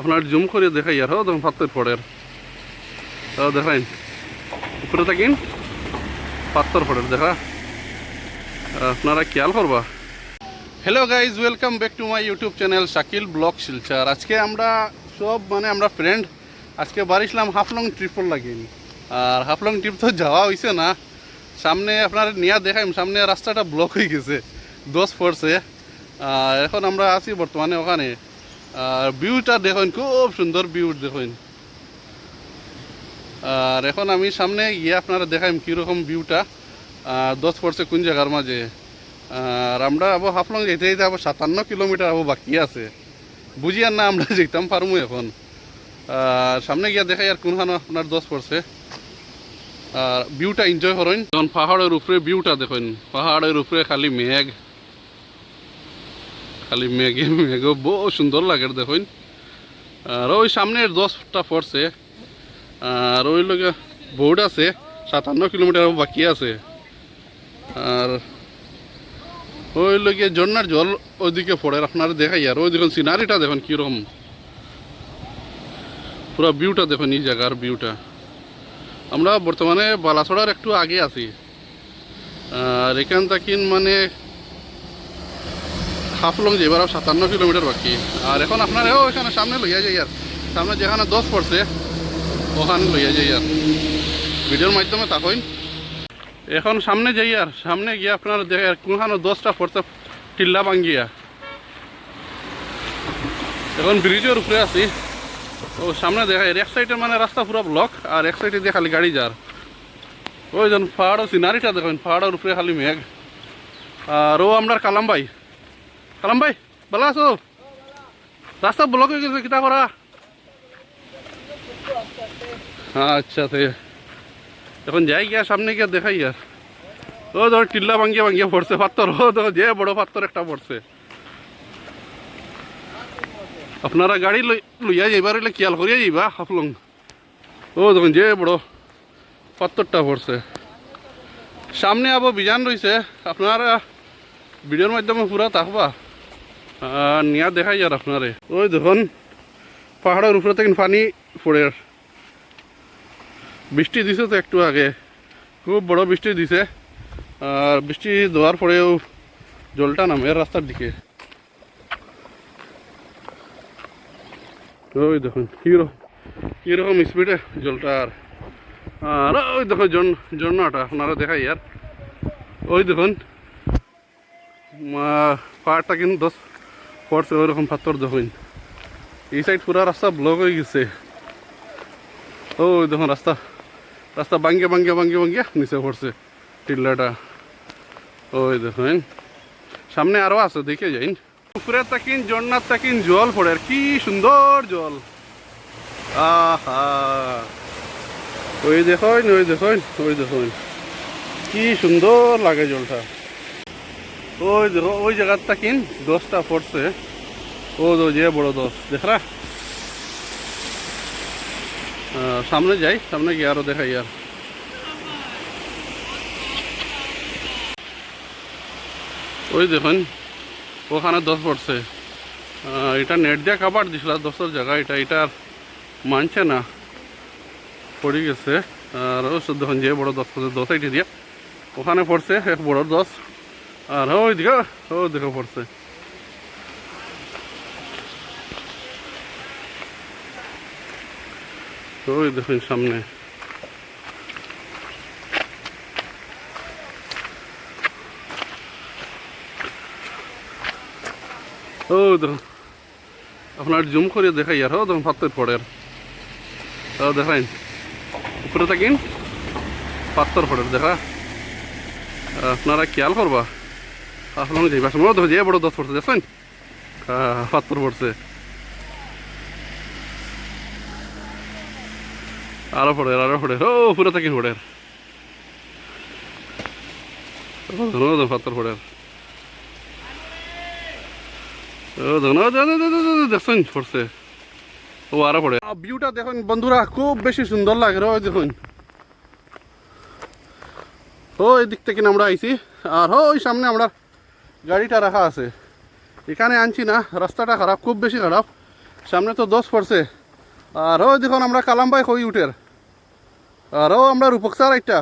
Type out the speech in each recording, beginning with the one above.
আপনার জুম করে দেখাই আর তখন পাত্তর পড়ের তাও দেখাইন উপরে থাকিন পাত্তর পড়ের দেখা। আপনারা খেয়াল করবা। Hello guys welcome back to my YouTube channel Shakil blog Silchar আজকে আমরা সব মানে আমরা ফ্রেন্ড আজকে বাড়িছিলাম হাফলং ট্রিপর লাগিন আর হাফলং ট্রিপ তো যাওয়া হয়েছে না। সামনে আপনার নিয়া দেখাইম, সামনে রাস্তাটা ব্লক হয়ে গেছে দোষ পড়ছে এখন আমরা আছি বর্তমানে ওখানে। আর ভিউটা দেখুন, খুব সুন্দর ভিউ দেখুন। আর এখন আমি সামনে গিয়ে আপনারা দেখাইম কীরকম ভিউটা দশ পড়ছে কোন জায়গার মাঝে। আর আমরা আবো হাফলং যেতে যেতে আবো সাতান্ন কিলোমিটার আবো বাকি আছে। বুঝি আর না, আমরা যেতাম পারমু এখন। আর সামনে গিয়ে দেখাই আর কোনখানে আপনার দশ পড়ছে। আর ভিউটা এনজয় করেন। যখন পাহাড়ের উপরে ভিউটা দেখুন, পাহাড়ের উপরে খালি মেঘ। খালি মেঘে মেঘ বহু সুন্দর লাগে দেখুন। আর ওই সামনের দশটা পড়ছে। আর ওই লোক বোর্ড আছে, সাতান্ন কিলোমিটার বাকি আছে। আর ওই লোকে ঝর্নার জল ওইদিকে পড়ে, আপনারা দেখাই। আর ওই দেখুন সিনারিটা দেখুন কীরকম পুরো ভিউটা দেখুন এই জায়গার ভিউটা আমরা বর্তমানে বালাছড়ার একটু আগে আছি। আর এখান থেকে মানে হাফলং যেবার সাতান্ন কিলোমিটার বাকি। আর এখন আপনার ও এখানে সামনে লইয়া যাই আর। সামনে যেখানে দশ পড়ছে, ওখানে লইয়া যাই আর। ভিডিওর মাধ্যমে তাকইন এখন সামনে যাই আর। সামনে গিয়ে আপনার দেখে কোনখানে দশটা পড়ছে, টিল্লা ভাঙ্গিয়া। এখন ব্রিজের উপরে আছি। ও, সামনে দেখা এক সাইডে মানে রাস্তা পুরো ব্লক আর এক সাইডে দিয়ে খালি গাড়ি যার। ওই যেন পাহাড়ের সিনারিটা দেখেন, পাহাড়ের উপরে খালি মেঘ। আর ও আমরা কালাম ভাই। কালাম ভাই, ভালো আছো? রাস্তা ব্লক হয়ে গেছে, কিতা করা? আচ্ছা তে। এখন যাই গিয়া, সামনে গিয়ে দেখাই আর। ও, ধর, টিল্লা ভাঙ্গিয়া ভাঙ্গিয়া পড়ছে পাত্তর ও দেখো যে বড় পাত্তর একটা পড়ছে। আপনারা গাড়ি লই, লইয়া যাইবার হইলে খেয়াল করিয়া যাইবা, হাফলং। ও দেখুন যে বড় পাত্তরটা পড়ছে। সামনে আবার বিজান রয়েছে আপনারা ভিডিওর মাধ্যমে পুরা থাকবা আর নিয়া দেখাই আর আপনারে। ওই দেখুন, পাহাড়ের উপরে থেকে পানি পড়ে। বৃষ্টি দিছে তো একটু আগে। খুব বড় বৃষ্টি দিছে। আর বৃষ্টি দেওয়ার পরেও জলটা নামে রাস্তার দিকে। ওই দেখুন, কীরকম কীরকম স্পিডে জলটা আর। আর ওই দেখুন, জন ঝর্ণাটা আপনারা দেখাই আর। ওই দেখুন পাহাড়টা কিন্তু দশ পড়ছে ওইরকম পাথর দেখুন এই সাইড পুরা রাস্তা ব্লক হয়ে গেছে। ওই দেখুন রাস্তা। রাস্তা বাঙ্গে বাঙ্গে বাঙ্গে বাঙ্গে নিচে পড়ছে টিল্লাটা। ওই দেখুন। সামনে আরও আছে, দেখে যাইন। উপরে তাকিন জন্নার তাকিন জল পড়ে আর কি সুন্দর জল। আহা। ওই দেখুন ওই দেখুন ওই দেখুন। কি সুন্দর লাগে জলটা। ওই দেখো, ওই জায়গার তাকিন দশটা পড়ছে। ও দো যে বড় দশ দেখরা সামনে যাই, সামনে গিয়ে আরও দেখাই আর। ওই দেখুন, ওখানে দশ পড়ছে। এটা নেট দিয়ে কাবার দিছিল দশের জায়গা এটা এটা মানছে না। পড়ে গেছে। আর দেখুন, যে বড় দশ পড়ছে, দশ এটি দিয়ে। ওখানে পড়ছে, এক বড় দশ। আর ওই দিকে ও দিকে পড়ছে। ওই দেখুন সামনে। ও, দেখুন। আপনার জুম করে দেখাই, আর ও দেখুন পাত্তর পড়ে আর। ও দেখাইন উপরে থাকিন পাত্তর পড়ে দেখা। আপনারা খেয়াল করবা? দেখো যে বড় দশ পড়ছে দেখছেন? পাত্তর পড়ছে। আরও পড়ে আরও পড়ে। ও, পুরো থাকি পড়ে। পড়ে। ও ও, আরও পড়ে। দেখুন, বন্ধুরা, খুব বেশি সুন্দর লাগে রে দেখুন। ওই দিক থেকে আমরা আইছি, আর ওই সামনে আমরা গাড়িটা রাখা আছে। এখানে আনছি না, রাস্তাটা খারাপ, খুব বেশি খারাপ। সামনে তো দোষ পড়ছে। আর ওই দেখুন আমরা কালামবাই হই উঠের আর ও আমরা রূপক স্যার একটা।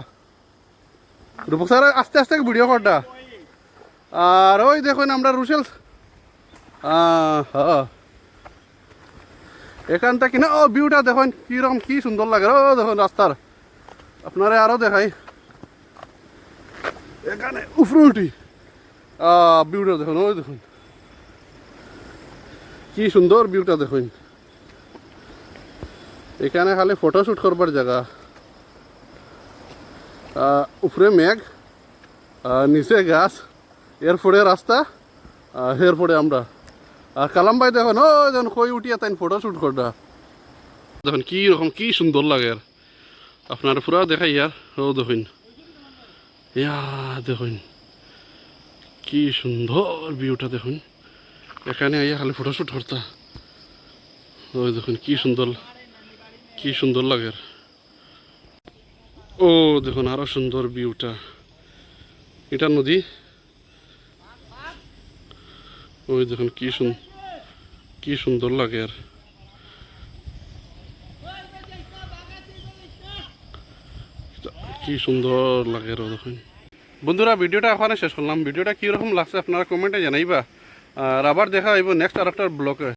রূপক স্যার আস্তে আস্তে ভিডিও করটা আর ওই দেখুন আমরা রুশেল। হ্যাঁ এখান থেকে না, ও ভিউটা দেখুন কীরকম কী সুন্দর লাগে ও দেখুন রাস্তার। আপনারা আরও দেখাই। এখানে উফরে উঠি ভিউটা দেখুন, ওই দেখুন। কি সুন্দর ভিউটা দেখুন। এখানে খালি ফটোশ্যুট করবার জায়গা। উপরে মেঘ নিচে গাছ, এরপরে রাস্তা এরপরে আমরা। আর কালাম ভাই দেখুন ও দেখুন, কই উঠিয়া তাই ফটোশ্যুট করটা দেখুন, কি রকম, কি সুন্দর লাগে আর। আপনার পুরা দেখাই আর, ও দেখুন। ইয়া, দেখুন। কি সুন্দর ভিউটা দেখুন। এখানে আইয়া খালি ফটোশ্যুট করতা। ওই দেখুন কি সুন্দর কি সুন্দর লাগে। ও দেখুন আরও সুন্দর ভিউটা এটা নদী? ওই দেখুন কি কি সুন্দর লাগে আর। কি সুন্দর লাগে দেখুন। বন্ধুরা, ভিডিওটা এখানে শেষ করলাম। ভিডিওটা কীরকম লাগছে আপনারা কমেন্টে জানাইবা। আর আবার দেখা হইব নেক্সট আর একটা ব্লগে